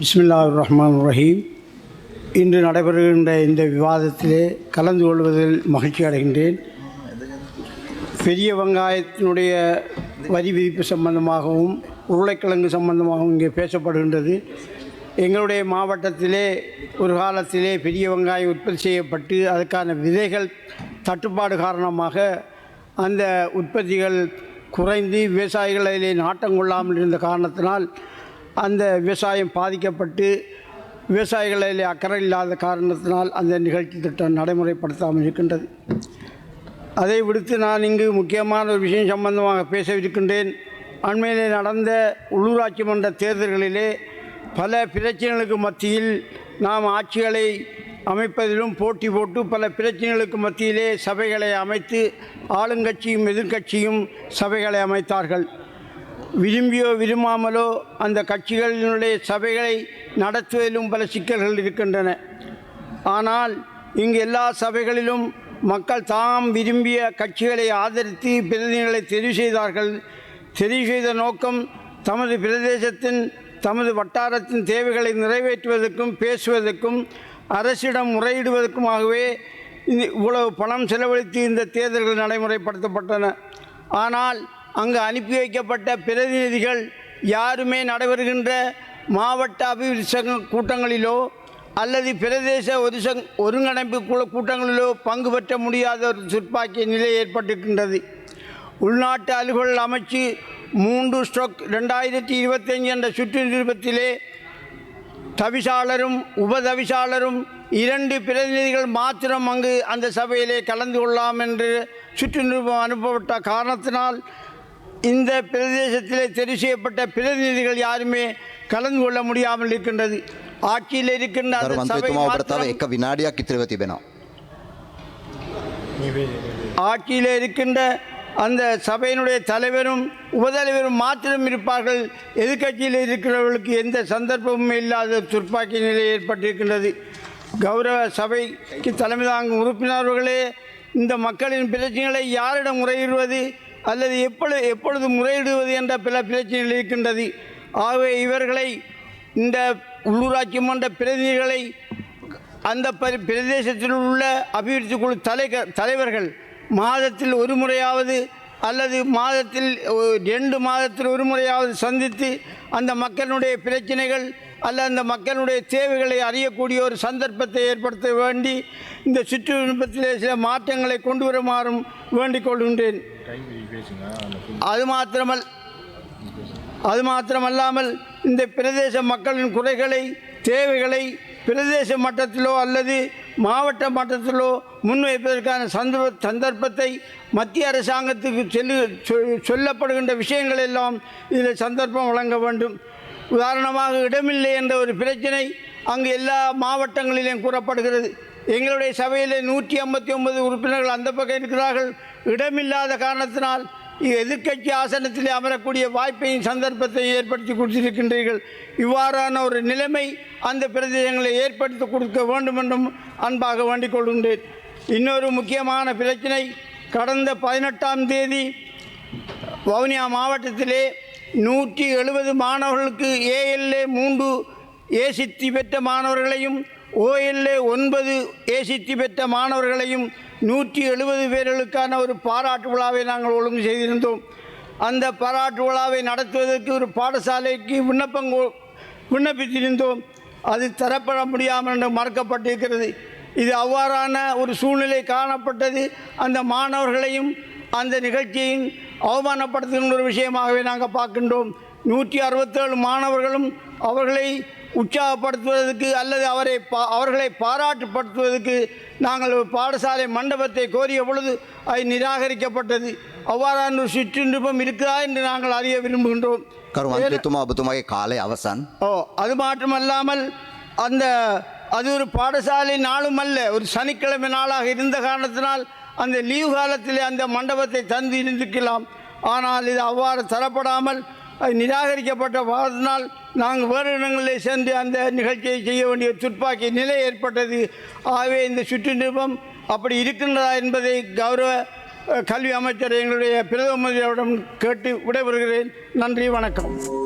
பிஸ்மில்லா ரஹ்மான் ரஹீம் இன்று நடைபெறுகின்ற இந்த விவாதத்திலே கலந்து கொள்வதில் மகிழ்ச்சி அடைகின்றேன். பெரிய வெங்காயத்தினுடைய வரி விதிப்பு சம்பந்தமாகவும் உருளைக்கிழங்கு சம்பந்தமாகவும் இங்கே பேசப்படுகின்றது. எங்களுடைய மாவட்டத்திலே ஒரு காலத்திலே பெரிய வெங்காயம் உற்பத்தி செய்யப்பட்டு அதுக்கான விதைகள் தட்டுப்பாடு காரணமாக அந்த உற்பத்திகள் குறைந்து விவசாயிகள் அதிலே நாட்டம் கொள்ளாமல் இருந்த காரணத்தினால் அந்த விவசாயம் பாதிக்கப்பட்டு விவசாயிகளில் அக்கறை இல்லாத காரணத்தினால் அந்த நிகழ்ச்சி திட்டம் நடைமுறைப்படுத்தாமல் இருக்கின்றது. அதை விடுத்து நான் இங்கு முக்கியமான ஒரு விஷயம் சம்பந்தமாக பேசவிருக்கின்றேன் அண்மையிலே நடந்த உள்ளூராட்சி மன்ற தேர்தல்களிலே பல பிரச்சனைகளுக்கு மத்தியில் நாம் ஆட்சிகளை அமைப்பதிலும் போட்டி போட்டு பல பிரச்சனைகளுக்கு மத்தியிலே சபைகளை அமைத்து ஆளுங்கட்சியும் எதிர்க்கட்சியும் சபைகளை அமைத்தார்கள். விரும்பியோ விரும்பாமலோ அந்த கட்சிகளினுடைய சபைகளை நடத்துவதிலும் பல சிக்கல்கள் இருக்கின்றன. ஆனால் இங்கு எல்லா சபைகளிலும் மக்கள் தாம் விரும்பிய கட்சிகளை ஆதரித்து பிரதிநிதிகளை தெரிவு செய்தார்கள். தெரிவு செய்த நோக்கம் தமது பிரதேசத்தின் தமது வட்டாரத்தின் தேவைகளை நிறைவேற்றுவதற்கும் பேசுவதற்கும் அரசிடம் முறையிடுவதற்குமாகவே இந்த இவ்வளவு பணம் செலவழித்து இந்த தேர்தல்கள் நடைமுறைப்படுத்தப்பட்டன. ஆனால் அங்கு அனுப்பி வைக்கப்பட்ட பிரதிநிதிகள் யாருமே நடைபெறுகின்ற மாவட்ட அபிவிருத்தி சங்க கூட்டங்களிலோ அல்லது பிரதேச ஒரு சங் ஒருங்கிணைப்பு குழு கூட்டங்களிலோ பங்கு பெற்ற முடியாத ஒரு துப்பாக்கிய நிலை ஏற்பட்டிருக்கின்றது. உள்நாட்டு அலுவல் அமைச்சு மூன்று ஸ்ட்ரோக் ரெண்டாயிரத்தி இருபத்தஞ்சு என்ற சுற்று நிருபத்திலே தவிசாளரும் உபதவிசாளரும் இரண்டு பிரதிநிதிகள் மாத்திரம் அங்கு அந்த சபையிலே கலந்து கொள்ளலாம் என்று சுற்று நிருபம் அனுப்பப்பட்ட காரணத்தினால் இந்த பிரதேசத்தில் தெரிவு செய்யப்பட்ட பிரதிநிதிகள் யாருமே கலந்து கொள்ள முடியாமல் இருக்கின்றது. ஆட்சியில் இருக்கின்ற ஆட்சியில் இருக்கின்ற அந்த சபையினுடைய தலைவரும் உபதலைவரும் மாத்திரம் இருப்பார்கள். எதிர்கட்சியில் இருக்கிறவர்களுக்கு எந்த சந்தர்ப்பமும் இல்லாத துர்ப்பாக்கி நிலை ஏற்பட்டிருக்கின்றது. கௌரவ சபைக்கு தலைமை தாங்கும் உறுப்பினர்களே இந்த மக்களின் பிரச்சனைகளை யாரிடம் முறையிடுவது? அல்லது எப்பொழுது எப்பொழுது முறையிடுவது என்ற பல பிரச்சனைகள் இருக்கின்றது. ஆகவே இவர்களை இந்த உள்ளூராட்சி மன்ற பிரதிநிதிகளை அந்த பரி- பிரதேசத்தில் உள்ள அபிவிருத்தி குழு தலை தலைவர்கள் மாதத்தில் ஒரு முறையாவது அல்லது மாதத்தில் ரெண்டு மாதத்தில் ஒரு முறையாவது சந்தித்து அந்த மக்களுடைய பிரச்சனைகள் அல்ல அந்த மக்களுடைய தேவைகளை அறியக்கூடிய ஒரு சந்தர்ப்பத்தை ஏற்படுத்த வேண்டி இந்த சுற்றுப்பத்திலே சில மாற்றங்களை கொண்டு வருமாறும் வேண்டிக் கொள்கின்றேன். அது மாத்திரமல் அது மாத்திரமல்லாமல் இந்த பிரதேச மக்களின் குறைகளை தேவைகளை பிரதேச மட்டத்திலோ அல்லது மாவட்ட மட்டத்திலோ முன்வைப்பதற்கான சந்தர்ப்ப சந்தர்ப்பத்தை மத்திய அரசாங்கத்துக்கு செல்லு சொ- சொல்லப்படுகின்ற விஷயங்கள் எல்லாம் இதில் சந்தர்ப்பம் வழங்க வேண்டும். உதாரணமாக இடமில்லை என்ற ஒரு பிரச்சனை அங்கு எல்லா மாவட்டங்களிலும் கூறப்படுகிறது. எங்களுடைய சபையிலே நூற்றி ஐம்பத்தி ஒன்பது உறுப்பினர்கள் அந்த பக்கம் இருக்கிறார்கள். இடமில்லாத காரணத்தினால் எதிர்க்கட்சி ஆசனத்திலே அமரக்கூடிய வாய்ப்பையும் சந்தர்ப்பத்தை ஏற்படுத்தி கொடுத்திருக்கின்றீர்கள். இவ்வாறான ஒரு நிலைமை அந்த பிரதேசங்களை ஏற்படுத்தி கொடுக்க வேண்டும் என்றும் அன்பாக வேண்டிக் கொள்கின்றேன். இன்னொரு முக்கியமான பிரச்சனை கடந்த பதினெட்டாம் தேதி வவுனியா மாவட்டத்திலே நூற்றி எழுபது மாணவர்களுக்கு ஏஎல்ஏ மூன்று ஏசித்தி பெற்ற மாணவர்களையும் ஓஎல்ஏ ஒன்பது ஏசித்தி பெற்ற மாணவர்களையும் நூற்றி எழுபது பேர்களுக்கான ஒரு பாராட்டு விழாவை நாங்கள் ஒழுங்கு செய்திருந்தோம். அந்த பாராட்டு விழாவை நடத்துவதற்கு ஒரு பாடசாலைக்கு விண்ணப்பம் விண்ணப்பித்திருந்தோம். அது தரப்பட முடியாமல் என்று மறக்கப்பட்டிருக்கிறது. இது அவ்வாறான ஒரு சூழ்நிலை காணப்பட்டது. அந்த மாணவர்களையும் அந்த நிகழ்ச்சியின் அவமானப்படுத்துகின்ற ஒரு விஷயமாகவே நாங்கள் பார்க்கின்றோம். நூற்றி அறுபத்தேழு மாணவர்களும் அவர்களை உற்சாகப்படுத்துவதற்கு அல்லது அவரை பா அவர்களை பாராட்டுப்படுத்துவதற்கு நாங்கள் பாடசாலை மண்டபத்தை கோரிய பொழுது அது நிராகரிக்கப்பட்டது. அவ்வாறான ஒரு சுற்றுநிருபம் இருக்கிறா என்று நாங்கள் அறிய விரும்புகின்றோம். காலை அவசான். ஓ அது மாற்றமல்லாமல் அந்த அது ஒரு பாடசாலை நாளும் அல்ல ஒரு சனிக்கிழமை நாளாக இருந்த காரணத்தினால் அந்த லீவு காலத்தில் அந்த மண்டபத்தை தந்து இருந்திருக்கலாம். ஆனால் இது அவ்வாறு தரப்படாமல் நிராகரிக்கப்பட்ட வாதத்தினால் நாங்கள் வேறு இடங்களிலே சென்று அந்த நிகழ்ச்சியை செய்ய வேண்டிய துப்பாக்கி நிலை ஏற்பட்டது. ஆகவே இந்த சுற்று நிருபம் அப்படி இருக்கின்றதா என்பதை கௌரவ கல்வி அமைச்சர் எங்களுடைய பிரதமரிடம் கேட்டு விடைபெறுகிறேன். நன்றி வணக்கம்.